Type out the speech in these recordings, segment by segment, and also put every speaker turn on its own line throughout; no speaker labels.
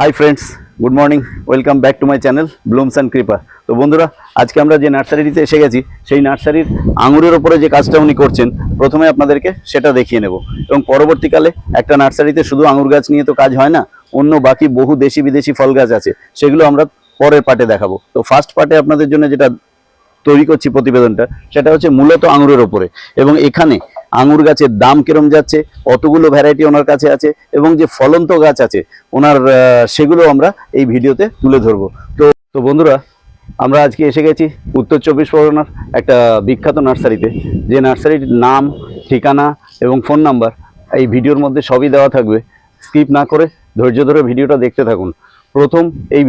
Hi friends good morning welcome back to my channel blooms and creeper তো বন্ধুরা, আজকে আমরা যে নার্সারিতে এসে গেছি, সেই নার্সারির আঙুরের ওপরে যে কাজটা উনি করছেন, প্রথমে আপনাদেরকে সেটা দেখিয়ে নেব। এবং পরবর্তীকালে একটা নার্সারিতে শুধু আঙুর গাছ নিয়ে তো কাজ হয় না, অন্য বাকি বহু দেশি বিদেশি ফল গাছ আছে, সেগুলো আমরা পরের পার্টে দেখাবো। তো ফার্স্ট পার্টে আপনাদের জন্য যেটা তৈরি করছি প্রতিবেদনটা, সেটা হচ্ছে মূলত আঙুরের ওপরে। এবং এখানে আঙুর গাছের দাম কিরম যাচ্ছে, কতগুলো ভ্যারাইটি ওনার কাছে আছে, এবং যে ফলন্ত গাছ আছে, ওনার সেগুলো আমরা এই ভিডিওতে তুলে ধরবো। তো তো বন্ধুরা, আমরা আজকে এসে গেছি উত্তর চব্বিশ পরগনার একটা বিখ্যাত নার্সারিতে, যে নার্সারির নাম, ঠিকানা এবং ফোন নাম্বার এই ভিডিওর মধ্যে সবই দেওয়া থাকবে। স্কিপ না করে ধৈর্য ধরে ভিডিওটা দেখতে থাকুন। প্রথম এই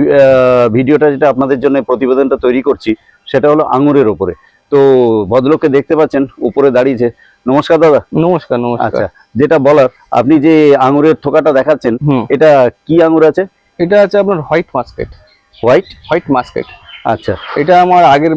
ভিডিওটা যেটা আপনাদের জন্য প্রতিবেদনটা তৈরি করছি সেটা হলো আঙুরের ওপরে তো ভদ্রলোককে দেখতে পাচ্ছেন উপরে দাঁড়িয়েছে। নমস্কার দাদা।
নমস্কার নমস্কার।
আচ্ছা যেটা বলার আপনি যে আঙুরের থোকাটা দেখাচ্ছেন এটা কি আঙুর আছে?
এটা আছে আপনার white Musket.
White?
White Musket.
আচ্ছা।
এটা আমার আগের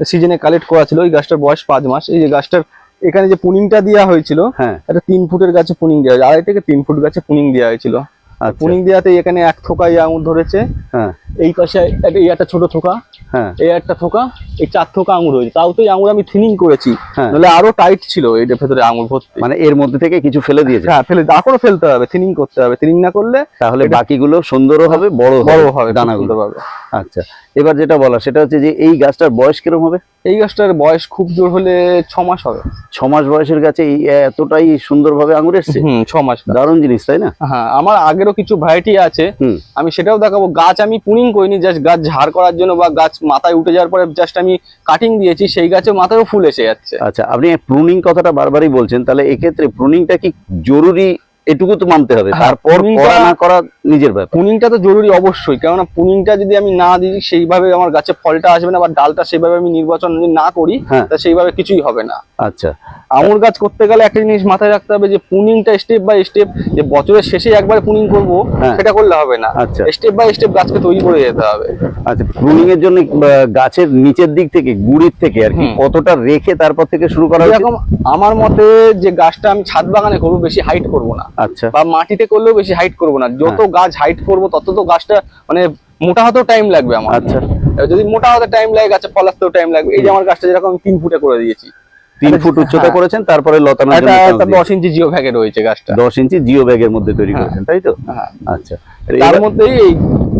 সিজনে কালেক্ট করা ছিল ওই গাছটার বয়স পাঁচ মাস। এই যে গাছটার এখানে যে পুনিংটা দেওয়া হয়েছিল
হ্যাঁ।
একটা তিন ফুটের গাছে পুনিং দেওয়া হয়েছে। আড়াই থেকে তিন ফুট গাছে পুনিং দেওয়া হয়েছিল।
আচ্ছা।
পুনিং দেওয়াতে এখানে এক থোকা এই আঙুর ধরেছে।
হ্যাঁ।
এই পাশে এই একটা ছোট থোকা।
হ্যাঁ।
এই একটা থোকা এই চার থোকা আঙুর হয়েছে। তাও তো এই আঙুর আমি থিনিং করেছি।
হ্যাঁ।
নাহলে আরও টাইট ছিল এইটার ভেতরে আঙুর ভর্তি।
মানে এর মধ্যে থেকে কিছু ফেলে দিয়েছে।
হ্যাঁ ফেলে এখনও ফেলতে হবে থিনিং করতে হবে। থিনিং না করলে
তাহলে
এটা-
বাকিগুলো সুন্দরও হবে বড়
বড় হবে
দানাগুলো।
পাবে
আচ্ছা এবার যেটা বলা সেটা হচ্ছে যে এই গাছটার বয়স কিরম হবে?
এই গাছটার বয়স খুব জোর হলে ছ মাস হবে।
ছ মাস বয়সের গাছে এতটাই সুন্দরভাবে আঙুর এসছে?
ছ মাস
দারুণ জিনিস তাই না?
হ্যাঁ আমার আগেরও কিছু ভ্যারাইটি আছে। আমি সেটাও দেখাবো। গাছ আমি পুনিং করিনি জাস্ট গাছ ঝাড় করার জন্য বা গাছ মাথায় উঠে যাওয়ার পরে জাস্ট আমি কাটিং দিয়েছি, সেই গাছে মাথায়ও ফুল এসে যাচ্ছে।
আচ্ছা আপনি প্রুনিং কথাটা বারবারই বলছেন, তাহলে এক্ষেত্রে প্রুনিংটা কি জরুরি এটুকু তো মানতে হবে
হ্যাঁ,
তারপর করা না করা নিজের ব্যাপার
পুনিংটা তো জরুরি অবশ্যই কেননা পুনিংটা যদি আমি না দিই সেইভাবে আমার গাছে ফলটা আসবে না বা ডালটা সেইভাবে আমি নির্বাচন যদি না করি
হ্যাঁ।
তা সেইভাবে কিছুই হবে না
আচ্ছা
আঙুর গাছ করতে গেলে একটা জিনিস মাথায় রাখতে হবে যে পুনিংটা স্টেপ বাই স্টেপ যে বছরের শেষে একবার পুনিং করব
হ্যাঁ।
সেটা করলে হবে না
আচ্ছা।
স্টেপ বাই স্টেপ গাছকে তৈরি করে যেতে হবে
আচ্ছা প্রুনিং এর জন্য গাছের নিচের দিক থেকে গুড়ির থেকে আর কি কতটা রেখে তারপর থেকে শুরু করা?
এরকম আমার মতে যে গাছটা আমি ছাদ বাগানে করব বেশি হাইট করব না
আচ্ছা।
বা মাটিতে করলেও বেশি হাইট করব না। যত
হ্যাঁ।
গাছ হাইট করব তত তো গাছটা মানে মোটা হতেও টাইম লাগবে আমার।
আচ্ছা।
যদি মোটা হতে টাইম লাগে গাছে ফল আসতেও টাইম লাগবে। এই যে আমার গাছটা যেরকম তিন ফুটে করে দিয়েছি।
তিন ফুট উচ্চতা
হ্যাঁ।
করেছেন তারপরে
দশ ইঞ্চি জিও ব্যাগে রয়েছে গাছটা।
দশ ইঞ্চি জিও ব্যাগের মধ্যে তৈরি
হ্যাঁ।
করেছেন তাই তো। আচ্ছা।
তার মধ্যেই এই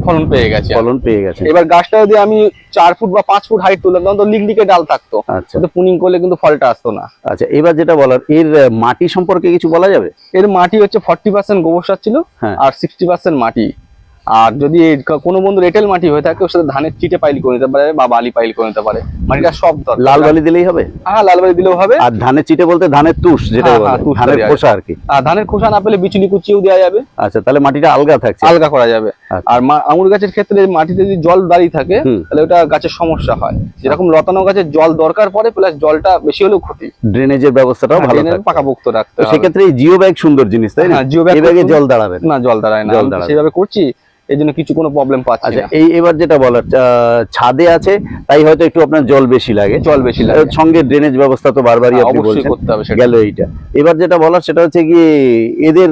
ফলন পেয়ে গেছে।
ফলন পেয়ে গেছে।
এবার গাছটা যদি আমি চার ফুট বা পাঁচ ফুট হাইট তুললাম তখন তো লিকলিকে ডাল থাকতো।
আচ্ছা।
পুনিং করলে কিন্তু ফলটা আসতো না।
আচ্ছা এবার যেটা বলার এর মাটি সম্পর্কে কিছু বলা যাবে?
এর মাটি হচ্ছে ফর্টি পার্সেন্ট গোবর সার ছিল
হ্যাঁ।
আর সিক্সটি পার্সেন্ট মাটি। আর যদি কোনো বন্ধু এঁটেল মাটি হয়ে থাকে ওর সাথে ধানের চিটে পাইল করে নিতে পারে বা বালি পাইল করে নিতে পারে। মাটিটা সব
লাল বালি দিলেই হবে?
হ্যাঁ লাল বালি দিলেও হবে।
আর ধানের চিটে বলতে ধানের তুষ যেটা
হ্যাঁ, হ্যাঁ,
ধানের খোসা আর কি।
আর ধানের খোসা না পেলে বিচুলি কুচিও দেওয়া যাবে।
আচ্ছা তাহলে মাটিটা আলগা থাকছে।
আলগা করা যাবে।
আচ্ছা।
আর আঙুর গাছের ক্ষেত্রে মাটিতে যদি জল দাঁড়িয়ে থাকে তাহলে ওটা গাছের সমস্যা হয়। যেরকম লতানো গাছের জল দরকার পড়ে প্লাস জলটা বেশি হলেও ক্ষতি।
ড্রেনেজের ব্যবস্থাটাও ভালো
ড্রেনের
থাকে।
পাকাপোক্ত রাখতে হবে।
সেক্ষেত্রে এই জিও ব্যাগ সুন্দর জিনিস তাই না?
হ্যাঁ, জিও ব্যাগে
জল দাঁড়াবে না।
জল দাঁড়ায় না। সেইভাবে করছি। এই জন্য কিছু কোনো প্রবলেম পাচ্ছি
আচ্ছা এই এবার যেটা বলার ছাদে আছে তাই হয়তো একটু আপনার জল বেশি লাগে।
জল বেশি লাগে।
সঙ্গে ড্রেনেজ ব্যবস্থা তো বারবারই
হ্যাঁ,
আপনি বলছেন
করতে হবে
গেল এইটা। এবার যেটা বলার সেটা হচ্ছে কি এদের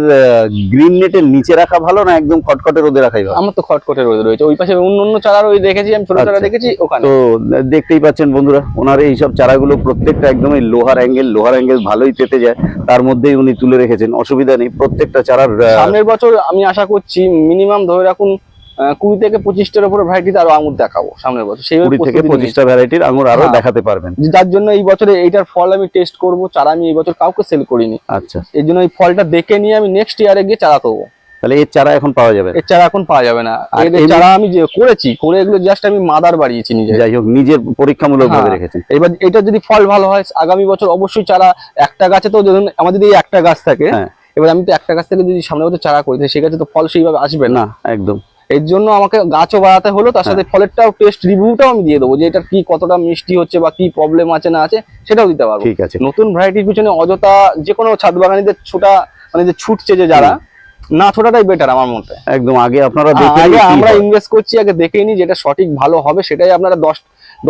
গ্রিন নেটের নিচে রাখা ভালো না একদম খটখটে রোদে রাখাই ভালো?
আমার তো খটখটে রোদে রয়েছে। ওই পাশে অন্য অন্য চারা ওই দেখেছি আমি ছোট চারা
আচ্ছা।
দেখেছি ওখানে।
তো দেখতেই পাচ্ছেন বন্ধুরা ওনার এই সব চারাগুলো প্রত্যেকটা একদমই লোহার অ্যাঙ্গেল লোহার অ্যাঙ্গেল ভালোই পেতে যায়। তার মধ্যেই উনি তুলে রেখেছেন অসুবিধা নেই প্রত্যেকটা চারার
সামনের বছর আমি আশা করছি মিনিমাম ধরে রাখুন কুড়ি থেকে পঁচিশটার উপরে ভ্যারাইটিতে আরও আঙুর দেখাবো সামনের বছর। সেইভাবে
কুড়ি থেকে পঁচিশটা ভ্যারাইটির আঙুর আরও
হ্যাঁ।
দেখাতে পারবেন।
যার জন্য এই বছরে এইটার ফল আমি টেস্ট করব চারা আমি এই বছর কাউকে সেল করিনি।
আচ্ছা।
এই জন্য এই ফলটা দেখে নিয়ে আমি নেক্সট ইয়ারে গিয়ে চারা করব।
তাহলে এর চারা এখন পাওয়া যাবে?
এর চারা এখন পাওয়া যাবে না।
আর
এর চারা আমি যে করেছি করে এগুলো জাস্ট আমি মাদার বাড়িয়েছি নিজে।
যাই হোক নিজের পরীক্ষামূলক ভাবে
হ্যাঁ।
রেখেছেন।
এবার এটা যদি ফল ভালো হয় আগামী বছর অবশ্যই চারা একটা গাছে তো ধরুন আমাদের এই একটা গাছ থাকে
হ্যাঁ।
এবার আমি তো একটা গাছ থেকে যদি সামনে বছর চারা করি সেই গাছে তো ফল সেইভাবে আসবে না
একদম।
এর জন্য আমাকে গাছও বাড়াতে হলো তার সাথে ফলেরটাও টেস্ট রিভিউটাও আমি দিয়ে দেবো যে এটা কি কতটা মিষ্টি হচ্ছে বা কি প্রবলেম আছে না আছে সেটাও দিতে পারব।
ঠিক আছে।
নতুন ভ্যারাইটির পিছনে অযথা যে কোনো ছাদ বাগানিদের ছোটা মানে যে ছুটছে যে যারা না ছোটাটাই বেটার আমার মতে।
একদম আগে আপনারা দেখে
আমরা ইনভেস্ট করছি আগে দেখেই নি যেটা সঠিক ভালো হবে সেটাই আপনারা দশ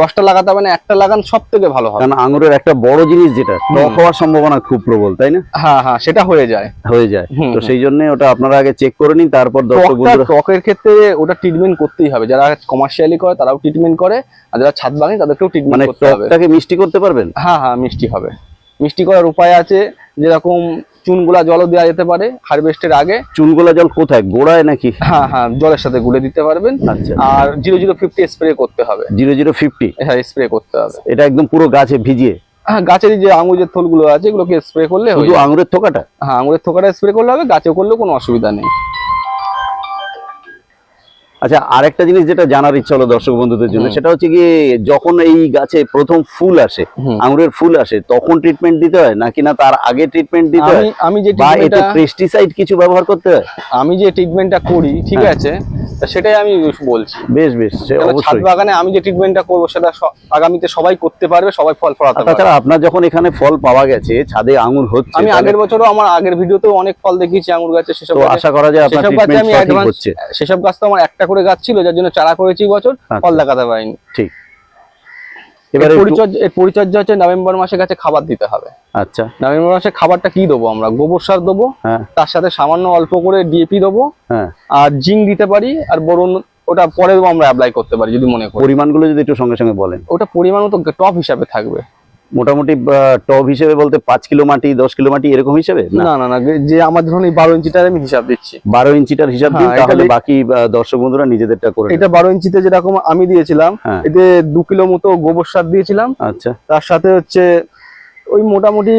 দশটা লাগাতে হবে না একটা লাগান সব থেকে ভালো হবে।
কারণ আঙুরের একটা বড় জিনিস যেটা টক হওয়ার সম্ভাবনা খুব প্রবল তাই না?
হ্যাঁ হ্যাঁ সেটা হয়ে যায়।
হয়ে যায়। তো সেই জন্য ওটা আপনারা আগে চেক করে নিন তারপর
টকের ক্ষেত্রে ওটা ট্রিটমেন্ট করতেই হবে। যারা কমার্শিয়ালি করে তারাও ট্রিটমেন্ট করে আর যারা ছাদ বাগানে তাদেরকেও
মানে
ট্রিটমেন্ট করতে হবে।
মিষ্টি করতে পারবেন?
হ্যাঁ হ্যাঁ মিষ্টি হবে। মিষ্টি করার উপায় আছে যেরকম চুনগুলা জলও দেওয়া যেতে পারে হারভেস্টের আগে।
চুনগুলা জল কোথায়? গোড়ায় নাকি?
হ্যাঁ হ্যাঁ জলের সাথে গুলে দিতে পারবেন।
আচ্ছা।
আর জিরো জিরো ফিফটি স্প্রে করতে হবে।
Zero zero fifty?
হ্যাঁ স্প্রে করতে হবে।
এটা একদম পুরো গাছে ভিজিয়ে?
হ্যাঁ গাছের যে আঙুরের থোল থলগুলো আছে এগুলোকে স্প্রে করলে
শুধু আঙুরের থোকাটা?
হ্যাঁ আঙুরের থোকাটা স্প্রে করলে হবে গাছে করলেও কোনো অসুবিধা নেই।
আচ্ছা আরেকটা জিনিস যেটা জানার ইচ্ছা হলো দর্শক বন্ধুদের জন্য সেটা হচ্ছে গিয়ে যখন এই গাছে প্রথম ফুল আসে আঙুরের ফুল আসে তখন ট্রিটমেন্ট দিতে হয়? নাকি না তার আগে ট্রিটমেন্ট দিতে হয়?
আমি যে
বা এতে পেস্টিসাইড কিছু ব্যবহার করতে হয়?
আমি যে ট্রিটমেন্টটা করি ঠিক
হ্যাঁ।
আছে? সেটাই আমি বলছি।
বেশ বেশ সে
ছাদ বাগানে আমি যে ট্রিটমেন্টটা করব সেটা আগামীতে সবাই করতে পারবে সবাই ফল ফলাতে পারবে
তাছাড়া আপনার যখন এখানে ফল পাওয়া গেছে ছাদে আঙুর হচ্ছে
আমি আগের বছরও আমার আগের ভিডিওতেও অনেক ফল দেখিয়েছি আঙুর গাছে সেসব
আশা করা যায় আপনার ট্রিটমেন্ট হচ্ছে।
সেসব গাছ তো আমার একটা করে গাছ ছিল যার জন্য চারা করেছি বছর ফল
আচ্ছা।
দেখাতে পারিনি।
ঠিক।
এর
এবারে
পরিচর্যা এর পরিচর্যা হচ্ছে নভেম্বর মাসে গাছে খাবার দিতে হবে।
আচ্ছা।
নভেম্বর মাসে খাবারটা কি দেবো আমরা? গোবর সার দেবো
হ্যাঁ।
তার সাথে সামান্য অল্প করে ডিএপি দেবো
হ্যাঁ।
আর জিঙ্ক দিতে পারি আর বরুণ ওটা পরেও আমরা অ্যাপ্লাই করতে পারি যদি মনে করি।
পরিমাণগুলো যদি একটু সঙ্গে সঙ্গে বলেন।
ওটা পরিমাণ মতো টপ হিসাবে থাকবে।
মোটামুটি টব হিসেবে বলতে পাঁচ কিলো মাটি দশ কিলো মাটি এরকম হিসেবে? না?
না না যে আমার ধরুন এই বারো ইঞ্চিটার আমি হিসাব দিচ্ছি।
বারো ইঞ্চিটার হিসাব দিন
হ্যাঁ,
তাহলে বাকি দর্শক বন্ধুরা নিজেদেরটা করে
এটা বারো ইঞ্চিতে যেরকম আমি দিয়েছিলাম
হ্যাঁ।
এতে দু কিলো মতো গোবর সার দিয়েছিলাম।
আচ্ছা।
তার সাথে হচ্ছে ওই মোটামুটি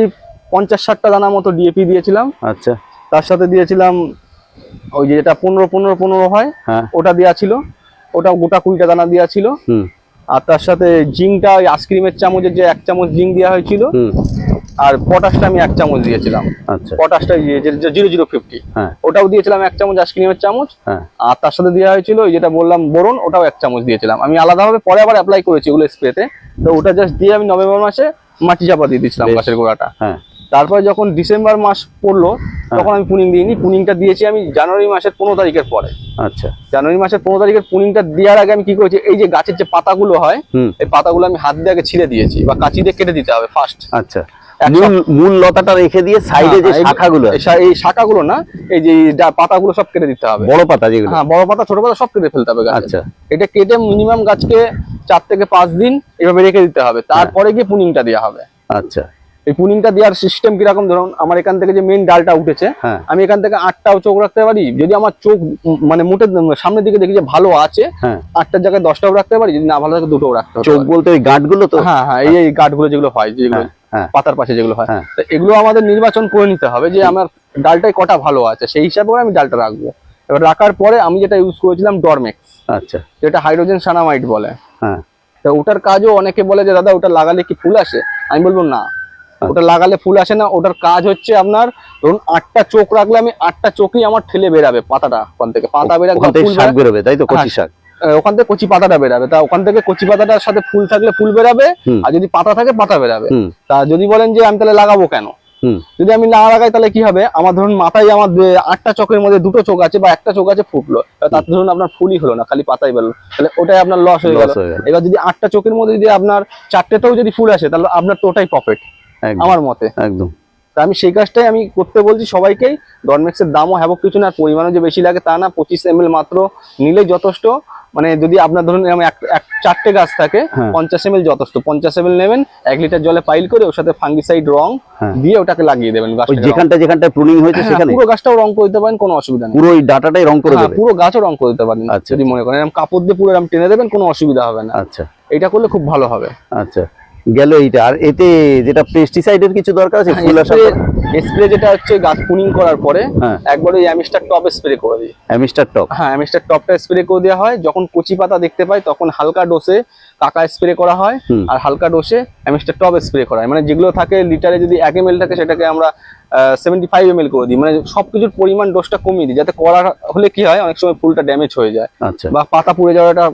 পঞ্চাশ ষাটটা দানা মতো ডিএপি দিয়েছিলাম।
আচ্ছা।
তার সাথে দিয়েছিলাম ওই যে যেটা পনেরো পনেরো পনেরো হয়
হ্যাঁ।
ওটা দেওয়া ছিল। ওটা গোটা কুড়িটা দানা দেওয়া ছিল।
হুম।
আর তার সাথে জিঙ্কটা ওই আইসক্রিমের চামচের যে এক চামচ জিঙ্ক দেওয়া হয়েছিল আর পটাশটা আমি এক চামচ দিয়েছিলাম।
আচ্ছা।
পটাশটা জিরো জিরো ফিফটি
হ্যাঁ।
ওটাও দিয়েছিলাম এক চামচ আইসক্রিমের চামচ
হ্যাঁ।
আর তার সাথে দেওয়া হয়েছিল ওই যেটা বললাম বোরন ওটাও এক চামচ দিয়েছিলাম। আমি আলাদাভাবে পরে আবার অ্যাপ্লাই করেছি ওগুলো স্প্রেতে তো। ওটা জাস্ট দিয়ে আমি নভেম্বর মাসে মাটি চাপা দিয়ে দিয়েছিলাম গাছের গোড়াটা।
হ্যাঁ।
তারপরে যখন ডিসেম্বর মাস পড়ল তখন আমি পুনিং দিইনি। পুনিংটা দিয়েছি আমি জানুয়ারি মাসের পনেরো তারিখের পরে।
আচ্ছা।
জানুয়ারি মাসের পনেরো তারিখের পুনিংটা দেওয়ার আগে আমি কি করেছি এই যে গাছের যে পাতাগুলো হয় এই পাতাগুলো আমি হাত দিয়ে আগে ছিঁড়ে দিয়েছি বা কাঁচি দিয়ে কেটে দিতে হবে ফার্স্ট
আচ্ছা। মূল লতাটা রেখে দিয়ে সাইডে যে শাখাগুলো
এই শাখাগুলো না এই যে পাতাগুলো সব কেটে দিতে হবে।
বড় পাতা যেগুলো।
হ্যাঁ বড় পাতা ছোট পাতা সব কেটে ফেলতে হবে
আচ্ছা।
এটা কেটে মিনিমাম গাছকে চার থেকে পাঁচ দিন এভাবে রেখে দিতে হবে। তারপরে গিয়ে পুনিংটা দেওয়া হবে।
আচ্ছা।
এই পুনিংটা দেওয়ার সিস্টেম কীরকম? ধরুন আমার এখান থেকে যে মেন ডালটা উঠেছে
হ্যাঁ।
আমি এখান থেকে আটটাও চোখ রাখতে পারি? যদি আমার চোখ মানে মোটে সামনের দিকে দেখি যে ভালো আছে
হ্যাঁ।
আটটার জায়গায় দশটাও রাখতে পারি? যদি না ভালো থাকে দুটোও রাখতে
চোখ বলতে ওই গাঁটগুলো তো?
হ্যাঁ হ্যাঁ এই গাঠগুলো যেগুলো হয় যেগুলো
হ্যাঁ
পাতার পাশে যেগুলো হয়। তো এগুলো আমাদের নির্বাচন করে নিতে হবে যে আমার ডালটায় কটা ভালো আছে সেই হিসাবে করে আমি ডালটা রাখব। এবার রাখার পরে আমি যেটা ইউজ করেছিলাম ডরমেক্স
আচ্ছা।
যেটা হাইড্রোজেন সানামাইট বলে।
হ্যাঁ।
তো ওটার কাজও অনেকে বলে যে দাদা ওটা লাগালে কি ফুল আসে? আমি বলব না। ওটা লাগালে ফুল আসে না ওটার কাজ হচ্ছে আপনার ধরুন আটটা চোখ রাখলে আমি আটটা চোখই আমার ঠেলে বেরাবে পাতাটা ওখান থেকে। পাতা বেরাবে
তাই তো? কচি
হ্যাঁ।
শাক।
ওখান থেকে কচি পাতাটা বেরাবে। তা ওখান থেকে কচি পাতাটার সাথে ফুল থাকলে ফুল বেরাবে আর যদি পাতা থাকে পাতা বেরাবে। তা যদি বলেন যে আমি তাহলে লাগাবো কেন? যদি আমি না লাগাই তাহলে কি হবে? আমার ধরুন মাথায় আমার আটটা চোখের মধ্যে দুটো চোখ আছে বা একটা চোখ আছে ফুটলো তাতে ধরুন আপনার ফুলই হলো না খালি পাতাই বেরোলো তাহলে ওটাই আপনার লস হয়ে গেল।
হয়ে
এবার যদি আটটা চোখের মধ্যে যদি আপনার চারটেতেও যদি ফুল আসে তাহলে আপনার তো ওটাই প্রফিট আমার মতে।
একদম।
আমি সেই কাজটাই আমি করতে বলছি সবাইকেই। ডরমেক্সের দামও হ্যাবক কিছু না পরিমাণও যে বেশি লাগে তা না। পঁচিশ এম মাত্র নিলেই যথেষ্ট। মানে যদি আপনার ধরুন চারটে গাছ থাকে
হ্যাঁ।
পঞ্চাশ এম যথেষ্ট। পঞ্চাশ এম নেবেন এক লিটার জলে পাইল করে ওর সাথে ফাঙ্গিসাইড রং
হ্যাঁ।
দিয়ে ওটাকে লাগিয়ে দেবেন
যেখানটা যেখানটা প্রুনিং হয়েছে
হ্যাঁ,
সেখানে?
পুরো গাছটাও রং করে দিতে পারেন কোনো অসুবিধা নেই।
পুরো ডাটাটাই রং করে
হ্যাঁ,
দেবে?
পুরো গাছও রং করে দিতে পারেন
আচ্ছা।
যদি মনে করেন। এরকম কাপড় দিয়ে পুরো এরকম টেনে দেবেন কোনো অসুবিধা হবে না।
আচ্ছা।
এটা করলে খুব ভালো হবে।
আচ্ছা। গেল এইটা। আর এতে যেটা পেস্টিসাইডের কিছু দরকার আছে? ফুল আসার পরে?
স্প্রে যেটা হচ্ছে গাছ পুনিং করার পরে
হ্যাঁ।
একবার ওই অ্যামিস্টার টপ স্প্রে করে দিই।
Amistar top?
হ্যাঁ অ্যামিস্টার টপটা স্প্রে করে দেওয়া হয়। যখন কচি পাতা দেখতে পাই তখন হালকা ডোসে কাকা স্প্রে করা হয় আর হালকা ডোসে অ্যামিস্টার টপ স্প্রে করা হয়। মানে যেগুলো থাকে লিটারে যদি এক এম থাকে সেটাকে আমরা সেভেন্টি ফাইভ এম করে দিই। মানে সবকিছুর পরিমাণ ডোজটা কমিয়ে দিই যাতে করা হলে কি হয় অনেক সময় ফুলটা ড্যামেজ হয়ে যায়
আচ্ছা।
বা পাতা পুড়ে
সম্ভাবনা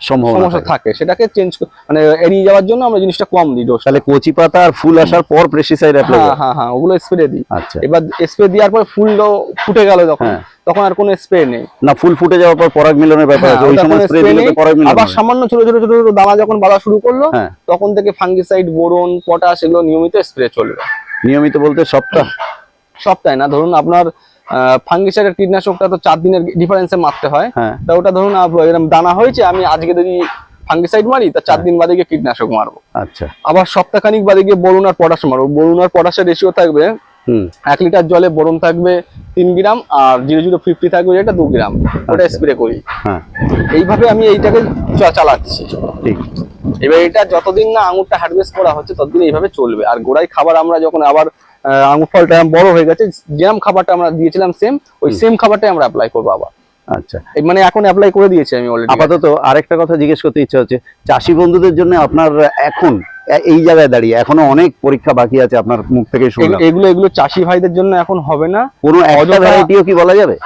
সমস্যা
থাকে।
থাকে সেটাকে চেঞ্জ মানে এড়িয়ে যাওয়ার জন্য আমরা জিনিসটা কম দিই ডোজ
তাহলে কচি পাতা আর ফুল আসার পর পেস্টিসাইড অ্যাপ্লাই
হ্যাঁ হ্যাঁ হ্যাঁ ওগুলো স্প্রে দিই।
আচ্ছা।
এবার স্প্রে দেওয়ার পর ফুলটা ফুটে গেল যখন। তখন আর কোনো স্প্রে নেই।
না ফুল ফুটে যাওয়ার পর পরাগ মিলনের ব্যাপার আছে ওই সময় স্প্রে দিলে পরাগ মিলন
আবার সামান্য ছোট ছোট ছোট ছোট দানা যখন বাড়া শুরু করল তখন থেকে ফাঙ্গিসাইড বোরন পটাশ এগুলো নিয়মিত স্প্রে চলবে।
নিয়মিত বলতে সপ্তাহ।
সপ্তাহে না ধরুন আপনার ফাঙ্গিসাইডের কীটনাশকটা তো চার দিনের ডিফারেন্সে মারতে হয়।
হ্যাঁ।
তা ওটা ধরুন দানা হয়েছে আমি আজকে যদি ফাঙ্গিসাইড মারি তা চার দিন বাদে গিয়ে কীটনাশক মারবো।
আচ্ছা।
আবার সপ্তাহখানিক বাদে গিয়ে বরুণ আর পটাশ মারবো। বরুণ আর পটাশের রেশিও থাকবে
হুম।
এক লিটার জলে বোরন থাকবে তিন গ্রাম আর জিরো জিরো ফিফটি থাকবে যেটা দু গ্রাম। ওটা
আচ্ছা।
স্প্রে করি।
হ্যাঁ।
এইভাবে আমি এইটাকে চালাচ্ছি।
ঠিক।
এবার এটা যতদিন না আঙুরটা হারভেস্ট করা হচ্ছে ততদিন এইভাবে চলবে। আর গোড়ায় খাবার আমরা যখন আবার আঙুর ফলটা বড় হয়ে গেছে। যেরকম খাবারটা আমরা দিয়েছিলাম সেম ওই সেম খাবারটাই আমরা অ্যাপ্লাই করব আবার।
আচ্ছা।
মানে এখন অ্যাপ্লাই করে দিয়েছি আমি অলরেডি
আপাতত আরেকটা কথা জিজ্ঞেস করতে ইচ্ছা হচ্ছে চাষি বন্ধুদের জন্য আপনার এখন এই জায়গায় দাঁড়িয়ে এখনও অনেক পরীক্ষা বাকি আছে আপনার মুখ থেকে শুনলাম।
এগুলো এগুলো চাষি ভাইদের জন্য এখন হবে না।
কোনো একটা ভ্যারাইটিও কি বলা যাবে?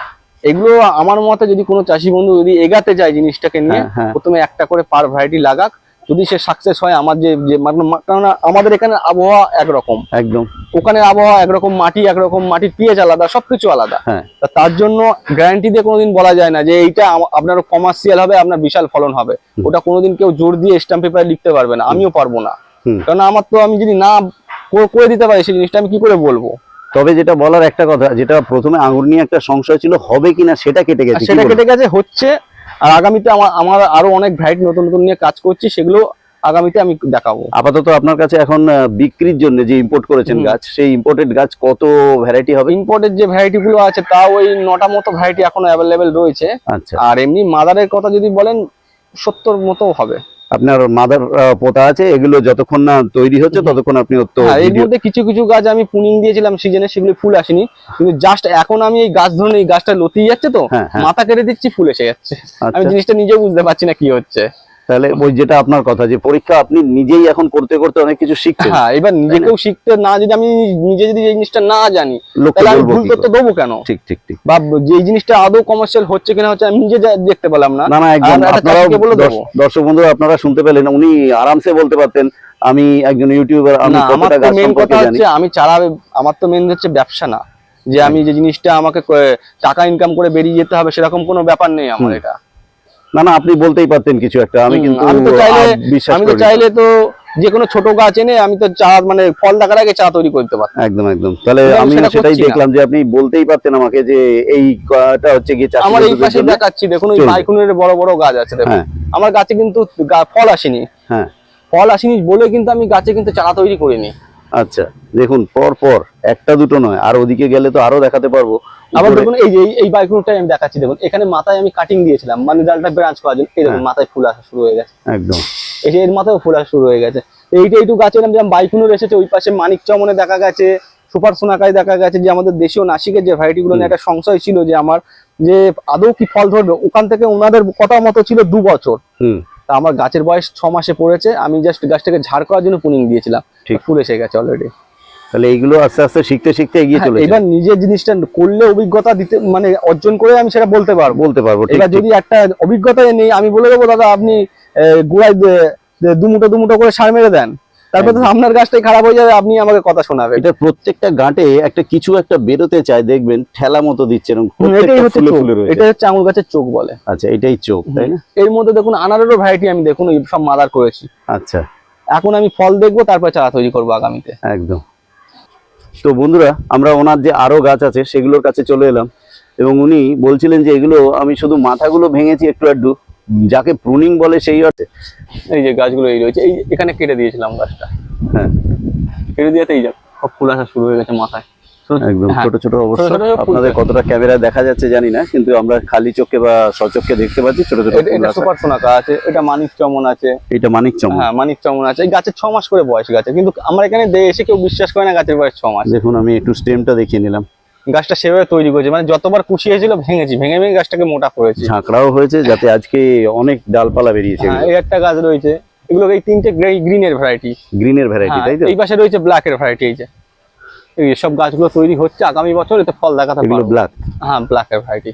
এগুলো আমার মতে যদি কোনো চাষি বন্ধু যদি এগাতে চায় জিনিসটাকে নিয়ে
হ্যাঁ, হ্যাঁ।
প্রথমে একটা করে পার ভ্যারাইটি লাগাক যদি সে সাকসেস হয় আমার যে মানে কেননা আমাদের এখানে আবহাওয়া একরকম।
একদম।
ওখানে আবহাওয়া একরকম মাটি একরকম মাটির পিএচ আলাদা সবকিছু আলাদা।
হ্যাঁ।
তার জন্য গ্যারান্টি দিয়ে কোনোদিন বলা যায় না যে এইটা আপনার কমার্শিয়াল হবে আপনার বিশাল ফলন হবে। ওটা কোনোদিন কেউ জোর দিয়ে স্ট্যাম্প পেপারে লিখতে পারবে না আমিও পারব না। কারণ আমার তো আমি যদি না করে দিতে পারি সেই জিনিসটা আমি কি করে বলব?
তবে যেটা বলার একটা কথা যেটা প্রথমে আঙুর নিয়ে একটা সংশয় ছিল হবে কিনা সেটা কেটে গেছে
সেটা কেটে গেছে হচ্ছে আর আগামীতে আমার আমার আরও অনেক ভ্যারাইটি নতুন নতুন নিয়ে কাজ করছি সেগুলো আগামীতে আমি দেখাবো।
আপাতত আপনার কাছে এখন বিক্রির জন্য যে ইম্পোর্ট করেছেন গাছ সেই ইম্পোর্টেড গাছ কত ভ্যারাইটি হবে?
ইম্পোর্টেড যে ভ্যারাইটি গুলো আছে তা ওই নটা মতো ভ্যারাইটি এখন অ্যাভেলেবেল রয়েছে।
আচ্ছা।
আর এমনি মাদারের কথা যদি বলেন সত্তর মতো হবে।
আপনার মাদার পোতা আছে এগুলো যতক্ষণ না তৈরি হচ্ছে ততক্ষণ আপনি
হ্যাঁ এর মধ্যে কিছু কিছু গাছ আমি পুনিং দিয়েছিলাম সিজনে সেগুলো ফুল আসেনি। কিন্তু জাস্ট এখন আমি এই গাছ ধরুন এই গাছটা লতিয়ে যাচ্ছে তো
হ্যাঁ, হ্যাঁ।
মাথা কেটে দিচ্ছি ফুল এসে যাচ্ছে। আমি
আচ্ছা।
জিনিসটা নিজেও বুঝতে পারছি না কি হচ্ছে।
তাহলে ওই যেটা আপনার কথা যে পরীক্ষা আপনি নিজেই এখন করতে করতে অনেক কিছু শিখছেন।
হ্যাঁ এবার নিজেকেও শিখতে না যদি আমি নিজে যদি এই জিনিসটা না জানি তাহলে আমি ভুল করতে দেবো কেন?
ঠিক ঠিক ঠিক।
বা যে জিনিসটা আদৌ কমার্শিয়াল হচ্ছে কিনা হচ্ছে আমি নিজে দেখতে পেলাম না।
না না একদম। দর্শক বন্ধুরা আপনারা শুনতে পেলেন উনি আরামসে বলতে পারতেন আমি একজন ইউটিউবার আমি কতটা গাছ সম্পর্কে
কথা
জানি।
হচ্ছে আমি চারা আমার তো মেন হচ্ছে ব্যবসা না। যে আমি যে জিনিসটা আমাকে টাকা ইনকাম করে বেরিয়ে যেতে হবে সেরকম কোনো ব্যাপার নেই আমার এটা।
না না আপনি বলতেই পারতেন কিছু একটা আমি কিন্তু
আমি তো চাইলে আমি তো চাইলে তো যে কোনো ছোট গাছ এনে আমি তো চা মানে ফল দেখার আগে চা তৈরি করতে পারতাম।
একদম একদম। তাহলে
আমি
সেটাই দেখলাম যে আপনি বলতেই পারতেন আমাকে যে এই কটা হচ্ছে গিয়ে চাষি
আমার এই পাশে দেখাচ্ছি দেখুন ওই
চলবে।
বাইকুনের বড় বড় গাছ আছে দেখুন।
হ্যাঁ।
আমার গাছে কিন্তু ফল আসেনি।
হ্যাঁ।
ফল আসেনি বলে কিন্তু আমি গাছে কিন্তু চারা তৈরি করিনি।
আচ্ছা দেখুন পর পর একটা দুটো নয় আর ওদিকে গেলে তো আরও দেখাতে পারব।
আবার দেখুন এই যে এই- বাইকুনটাই আমি দেখাচ্ছি দেখুন এখানে মাথায় আমি কাটিং দিয়েছিলাম মানে ডালটা ব্রাঞ্চ করার জন্য এই দেখুন
হ্যাঁ।
মাথায় ফুল আসা শুরু হয়ে গেছে।
একদম।
এই যে এর মাথায় ফুল আসা শুরু হয়ে গেছে। এইটা এইটু গাছ যেমন বাইকুনুর এসেছে ওই পাশে মানিক চমনে দেখা গেছে সুপার সোনাকায় দেখা গেছে যে আমাদের দেশীয় নাসিকের যে ভ্যারাইটি গুলো নিয়ে একটা সংশয় ছিল যে আমার যে আদৌ কি ফল ধরবে ওখান থেকে ওনাদের কথা মতো ছিল দু বছর।
হুম।
তা আমার গাছের বয়স ছ মাসে পড়েছে আমি জাস্ট গাছটাকে ঝাড় করার জন্য পুনিং দিয়েছিলাম।
ঠিক।
ফুল এসে গেছে অলরেডি
তাহলে এইগুলো আস্তে আস্তে শিখতে শিখতে এগিয়ে
হ্যাঁ, এবার নিজের জিনিসটা করলে অভিজ্ঞতা দিতে মানে অর্জন করে আমি সেটা বলতে পারব।
বলতে পারব
এবার যদি একটা অভিজ্ঞতা নেই আমি বলে দেবো দাদা আপনি গোড়ায় দুমুটো দুমুটো করে সার মেরে দেন। তারপর তো আপনার গাছটাই খারাপ হয়ে যাবে আপনি আমাকে কথা শোনাবেন।
এটা প্রত্যেকটা গাঁটে একটা কিছু একটা বেরোতে চায় দেখবেন ঠেলা মতো দিচ্ছে
এটা হচ্ছে আঙুর গাছের চোখ বলে।
আচ্ছা এটাই চোখ তাই না?
এর মধ্যে দেখুন আনারেরও ভ্যারাইটি আমি দেখুন সব মাদার করেছি।
আচ্ছা।
এখন আমি ফল দেখব তারপর চারা তৈরি করব আগামীতে।
একদম। তো বন্ধুরা আমরা ওনার যে আরও গাছ আছে সেগুলোর কাছে চলে এলাম। এবং উনি বলছিলেন যে এগুলো আমি শুধু মাথাগুলো ভেঙেছি একটু একটু যাকে প্রুনিং বলে সেই অর্থে।
এই যে গাছগুলো এই রয়েছে এই এখানে কেটে দিয়েছিলাম গাছটা।
হ্যাঁ।
কেটে দিয়েতে এই যে সব ফুল আসা শুরু হয়ে গেছে মাথায়।
একদম
হ্যাঁ,
ছোট ছোট অবশ্য।
ছোট ছোট ফুল।
আপনাদের কতটা ক্যামেরায় দেখা যাচ্ছে জানি না কিন্তু আমরা খালি চোখে বা দেখতে পাচ্ছি ছোট ছোট
এটা-। সুপার সোনাকা আছে এটা মানিক চমন আছে।
এটা মানিক
হ্যাঁ মানিক চমন আছে। এই গাছের মাস করে বয়স গাছে কিন্তু আমার এখানে এসে কেউ বিশ্বাস করে না গাছের বয়স ছ মাস।
দেখুন আমি একটু স্টেমটা দেখিয়ে নিলাম।
গাছটা সেভাবে তৈরি করেছে। মানে যতবার কুশি হয়েছিল ভেঙেছি ভেঙে ভেঙে গাছটাকে মোটা করেছি।
ঝাঁকড়াও হয়েছে যাতে আজকে অনেক ডালপালা বেরিয়েছে
হ্যাঁ এই একটা গাছ রয়েছে। এগুলো এই তিনটে গ্রিনের ভ্যারাইটি
গ্রিনের ভ্যারাইটি তাই তো?
এই পাশে রয়েছে ব্ল্যাকের ভ্যারাইটি এই যে। এই সব গাছগুলো তৈরি হচ্ছে আগামী বছর এতে ফল দেখাতে
এগুলো
পারব।
ব্ল্যাক
হ্যাঁ ব্ল্যাকের ভ্যারাইটি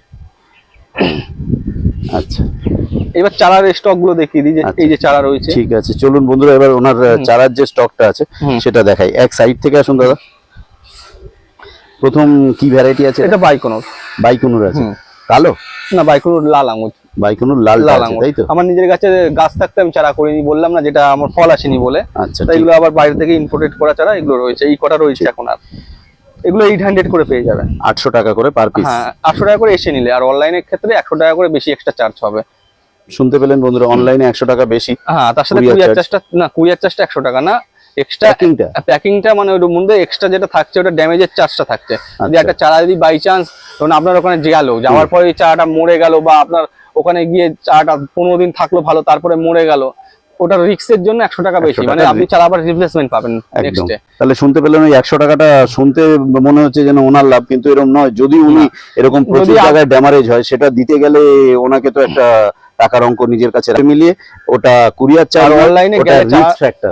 আচ্ছা।
এবার চারার স্টকগুলো দেখিয়ে দিই যে
আচ্ছা।
এই যে চারা রয়েছে।
ঠিক আছে চলুন বন্ধুরা এবার ওনার চারার যে স্টকটা আছে সেটা দেখাই। এক সাইড থেকে আসুন দাদা। প্রথম কি ভ্যারাইটি আছে
এটা? বাইকোনোর।
বাইকুনুর আছে। কালো?
না বাইকোনোর লাল আঙুর
বাইকুনুর লাল
লাল আঙুর
তাই তো?
আমার নিজের কাছে গাছ থাকতে আমি চারা করিনি বললাম না যেটা আমার ফল আসেনি বলে।
আচ্ছা
তাই এগুলো আবার বাইরে থেকে ইম্পোর্টেড করা চারা এগুলো রয়েছে। এই কটা রয়েছে এখন আর। এগুলো এইট হান্ড্রেড করে পেয়ে যাবেন।
আটশো টাকা করে পার পিস
হ্যাঁ আটশো টাকা করে এসে নিলে। আর অনলাইনের ক্ষেত্রে একশো টাকা করে বেশি এক্সট্রা চার্জ হবে।
শুনতে পেলেন বন্ধুরা অনলাইনে একশো টাকা বেশি
হ্যাঁ তার সাথে কুরিয়ার চার্জটা না কুরিয়ার চার্জটা একশো টাকা না। এক্সট্রা
প্যাকিংটা
প্যাকিংটা মানে ওর মধ্যে এক্সট্রা যেটা থাকছে ওটা ড্যামেজের চার্জটা থাকছে। যদি
আচ্ছা।
একটা চারা যদি বাই চান্স ধরুন আপনার ওখানে গেল যাওয়ার পরে চারাটা মরে গেল বা আপনার ওখানে গিয়ে চারাটা পনেরো দিন থাকল ভালো তারপরে মরে গেল রিক্সের জন্য একশো টাকা
100
বেশি মানে আপনি। আবার রিপ্লেসমেন্ট পাবেন
একদম। তাহলে শুনতে পেলেন ওই একশো টাকাটা শুনতে মনে হচ্ছে যেন ওনার লাভ কিন্তু এরকম নয়। যদি উনি এরকম প্রচুর জায়গায় ড্যামারেজ হয় সেটা দিতে গেলে ওনাকে তো একটা টাকার অঙ্ক নিজের কাছে মিলিয়ে ওটা কুরিয়ার চার্জ
অনলাইনে গেলে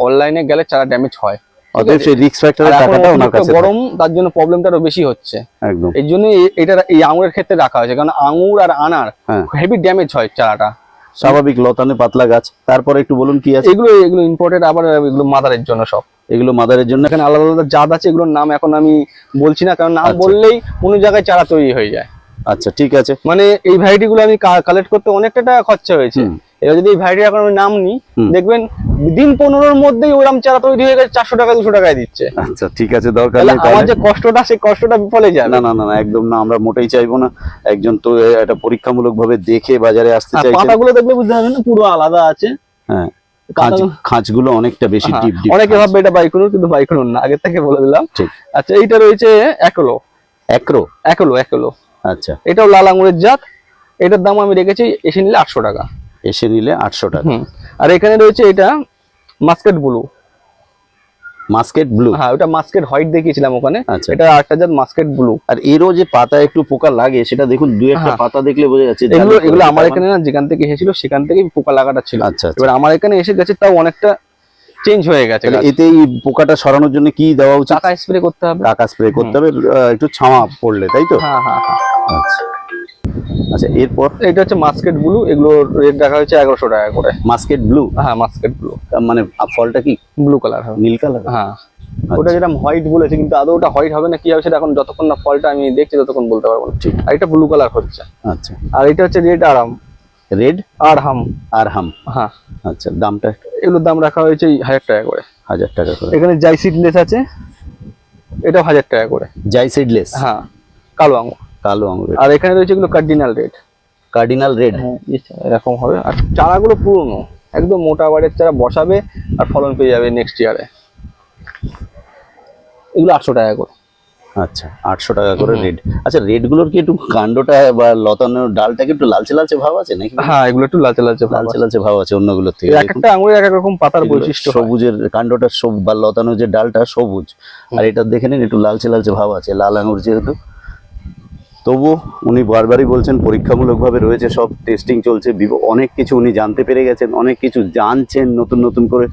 অনলাইনে গেলে চারা ড্যামেজ হয়।
অতএব সেই রিস্ক ফ্যাক্টরের টাকাটা ওনার কাছে
গরম তার জন্য প্রবলেমটা আরও বেশি হচ্ছে।
একদম।
এই জন্য এটা এই আঙুরের ক্ষেত্রে রাখা হয়েছে। কারণ আঙুর আর আনার হেভি ড্যামেজ হয় চারাটা।
স্বাভাবিক লতানে পাতলা গাছ। তারপরে একটু বলুন কি আছে?
এগুলো এগুলো ইম্পোর্টেড আবার এগুলো মাদারের জন্য সব।
এগুলো মাদারের জন্য?
এখানে আলাদা আলাদা জাত আছে এগুলোর নাম এখন আমি বলছি না। কারণ নাম
আচ্ছা।
বললেই কোনো জায়গায় চারা তৈরি হয়ে যায়।
আচ্ছা ঠিক আছে।
মানে এই ভ্যারাইটি গুলো আমি কালেক্ট করতে অনেকটা টাকা খরচা হয়েছে। এবার যদি এই ভ্যারাইটি এখন আমি নাম নিই দেখবেন দিন পনেরোর মধ্যেই ওরম চারা তৈরি হয়ে গেছে চারশো টাকা দুশো টাকায় দিচ্ছে।
আচ্ছা ঠিক আছে দরকার নেই
আমার যে কষ্টটা সেই কষ্টটা বিফলে যাবে।
না না না না একদম না আমরা মোটেই চাইব না। একজন তো এটা পরীক্ষামূলক ভাবে দেখে বাজারে আসতে চাইছেন।
পাতাগুলো দেখলে বুঝতে পারবেন না, পুরো আলাদা আছে।
হ্যাঁ খাঁচ খাঁচগুলো অনেকটা বেশি
হ্যাঁ,
ডিপ
অনেকে ভাববে এটা বাইকুনুর কিন্তু বাইকুনুর না আগের থেকে বলে দিলাম।
ঠিক।
আচ্ছা এইটা রয়েছে একলো।
একরো
একলো একলো
আচ্ছা।
এটাও লাল আঙুরের জাত। এটার দাম আমি রেখেছি এসে নিলে আটশো টাকা।
এসে নিলে আটশো টাকা।
আর এখানে রয়েছে এটা মাস্কেট ব্লু।
মাস্কেট ব্লু?
হ্যাঁ ওটা মাস্কেট হোয়াইট দেখিয়েছিলাম ওখানে।
আচ্ছা।
এটা আরেকটা জাত মাস্কেট ব্লু।
আর এরও যে পাতা একটু পোকা লাগে সেটা দেখুন দুই একটা
হ্যাঁ।
পাতা দেখলে বোঝা যাচ্ছে
এগুলো এগুলো আমার এখানে না যেখান থেকে এসেছিল সেখান থেকেই পোকা লাগাটা ছিল।
আচ্ছা আচ্ছা।
এবার আমার এখানে এসে গেছে তাও অনেকটা চেঞ্জ হয়ে গেছে।
এতে এই পোকাটা সরানোর জন্য কি দেওয়া উচিত?
চাকা স্প্রে করতে হবে।
টাকা স্প্রে করতে হবে একটু ছাওয়া পড়লে তাই তো?
হ্যাঁ হ্যাঁ হ্যাঁ।
আচ্ছা। আচ্ছা এরপর?
এটা হচ্ছে মাস্কেট ব্লু এগুলো রেট রাখা হয়েছে এগারোশো টাকা করে।
মাস্কেট ব্লু
হ্যাঁ মাস্কেট ব্লু
মানে ফলটা কি?
ব্লু কালার হবে।
নীল কালার
হ্যাঁ। ওটা যেটা হোয়াইট বলেছে কিন্তু আদৌ ওটা হোয়াইট হবে না কি হবে সেটা এখন যতক্ষণ না ফলটা আমি দেখছি ততক্ষণ বলতে পারব না।
ঠিক।
আর এটা ব্লু কালার হচ্ছে।
আচ্ছা।
আর এটা হচ্ছে রেড আরাম।
রেড
আরহাম
আর হাম।
হ্যাঁ।
আচ্ছা দামটা?
এগুলোর দাম রাখা হয়েছে হাজার টাকা করে।
হাজার টাকা করে।
এখানে জাই সিডলেস আছে। এটাও হাজার টাকা করে।
জাই সিডলেস
হ্যাঁ কালো আঙুর।
কালো আঙুর
আর এখানে রয়েছে এগুলো কার্ডিনাল রেড
কার্ডিনাল রেড
হ্যাঁ এরকম হবে। আর চারাগুলো পুরনো। একদম মোটা বাড়ির চারা বসাবে আর ফলন পেয়ে যাবে নেক্সট ইয়ারে এগুলো আটশো টাকা করে।
আচ্ছা আটশো টাকা করে রেড আচ্ছা রেডগুলোর কি একটু কাণ্ডটা বা লতানোর ডালটা কি একটু লালচে লালচে ভাব আছে নাকি?
হ্যাঁ এগুলো একটু লালচে লালচে
লালচে লালচে ভাব আছে অন্যগুলোর থেকে।
এক একটা আঙুরের এক এক রকম পাতার বৈশিষ্ট্য
সবুজের কাণ্ডটা সব বা লতানো যে ডালটা সবুজ। আর এটা দেখে নিন একটু লালচে লালচে ভাব আছে লাল আঙুর যেহেতু। তবু উনি বারবারই বলছেন পরীক্ষামূলকভাবে রয়েছে সব টেস্টিং চলছে অনেক কিছু উনি জানতে পেরে গেছেন অনেক কিছু জানছেন নতুন নতুন করে।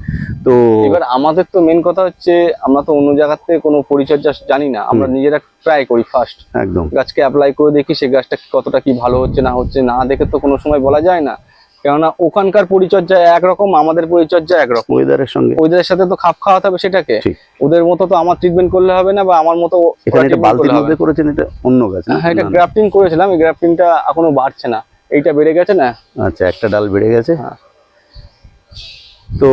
তো
এবার আমাদের তো মেন কথা হচ্ছে আমরা তো অন্য জায়গার থেকে কোনো পরিচর্যা জানি না আমরা নিজেরা ট্রাই করি ফার্স্ট
একদম।
গাছকে অ্যাপ্লাই করে দেখি সে গাছটা কতটা কি ভালো হচ্ছে না হচ্ছে না দেখে তো কোনো সময় বলা যায় না। কেননা ওখানকার পরিচর্যা একরকম আমাদের পরিচর্যা একরকম।
ওয়েদারের সঙ্গে।
ওয়েদারের সাথে তো খাপ খাওয়াতে হবে সেটাকে। ওদের মতো তো আমার ট্রিটমেন্ট করলে হবে না বা আমার মতো
করেছেন এটা অন্য গাছ।
হ্যাঁ এটা। গ্রাফটিং করেছিলাম এই গ্রাফটিংটা এখনও বাড়ছে না। এইটা বেড়ে গেছে না?
আচ্ছা একটা ডাল বেড়ে গেছে।
হ্যাঁ।
তো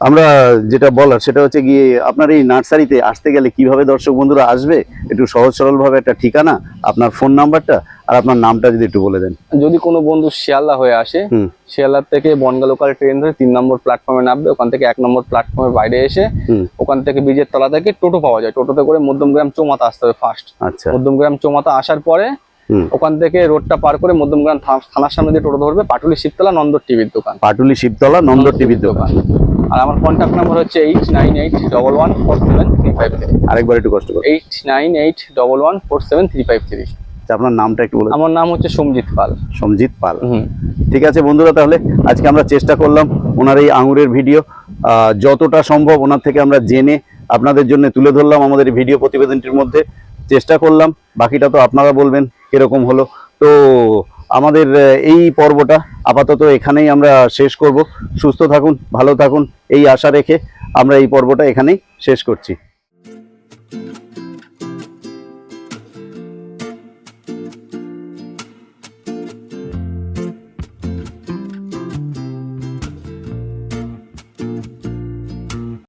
আমরা যেটা বলার সেটা হচ্ছে গিয়ে আপনার এই নার্সারিতে আসতে গেলে কীভাবে দর্শক বন্ধুরা আসবে? একটু সহজ সরল ভাবে একটা ঠিকানা আপনার ফোন নাম্বারটা আর আপনার নামটা যদি একটু বলে দেন।
যদি কোনো বন্ধু শিয়ালদা হয়ে আসে শিয়ালদার থেকে বনগা লোকাল ট্রেন ধরে তিন নম্বর প্ল্যাটফর্মে নামবে ওখান থেকে এক নম্বর প্ল্যাটফর্মের বাইরে এসে ওখান থেকে বীজের তলা থেকে টোটো পাওয়া যায়। টোটোতে করে মধ্যমগ্রাম চৌমাথা আসতে হবে ফার্স্ট
আচ্ছা।
মধ্যমগ্রাম চৌমাথা আসার পরে ওখান থেকে রোডটা পার করে মধ্যমগ্রাম থানার সামনে দিয়ে টোটো ধরবে পাটুলি শিবতলা নন্দর টিভির দোকান।
পাটুলি শিবতলা নন্দর টিভির দোকান।
আর আমার কন্ট্যাক্ট নাম্বার হচ্ছে eight nine eight double one four seven three five three
আরেকবার একটু কষ্ট করুন
eight nine eight double one four seven three five three
আপনার নামটা একটু বলে দিন।
আমার নাম হচ্ছে সোমজিৎ পাল।
সঞ্জিত পাল। ঠিক আছে বন্ধুরা তাহলে আজকে আমরা চেষ্টা করলাম ওনার এই আঙুরের ভিডিও যতটা সম্ভব ওনার থেকে আমরা জেনে আপনাদের জন্য তুলে ধরলাম আমাদের এই ভিডিও প্রতিবেদনটির মধ্যে। চেষ্টা করলাম বাকিটা তো আপনারা বলবেন কীরকম হলো। তো আমাদের এই পর্বটা আপাতত এখানেই আমরা শেষ করব। সুস্থ থাকুন, ভালো থাকুন, এই আশা রেখে আমরা এই পর্বটা এখানেই শেষ করছি।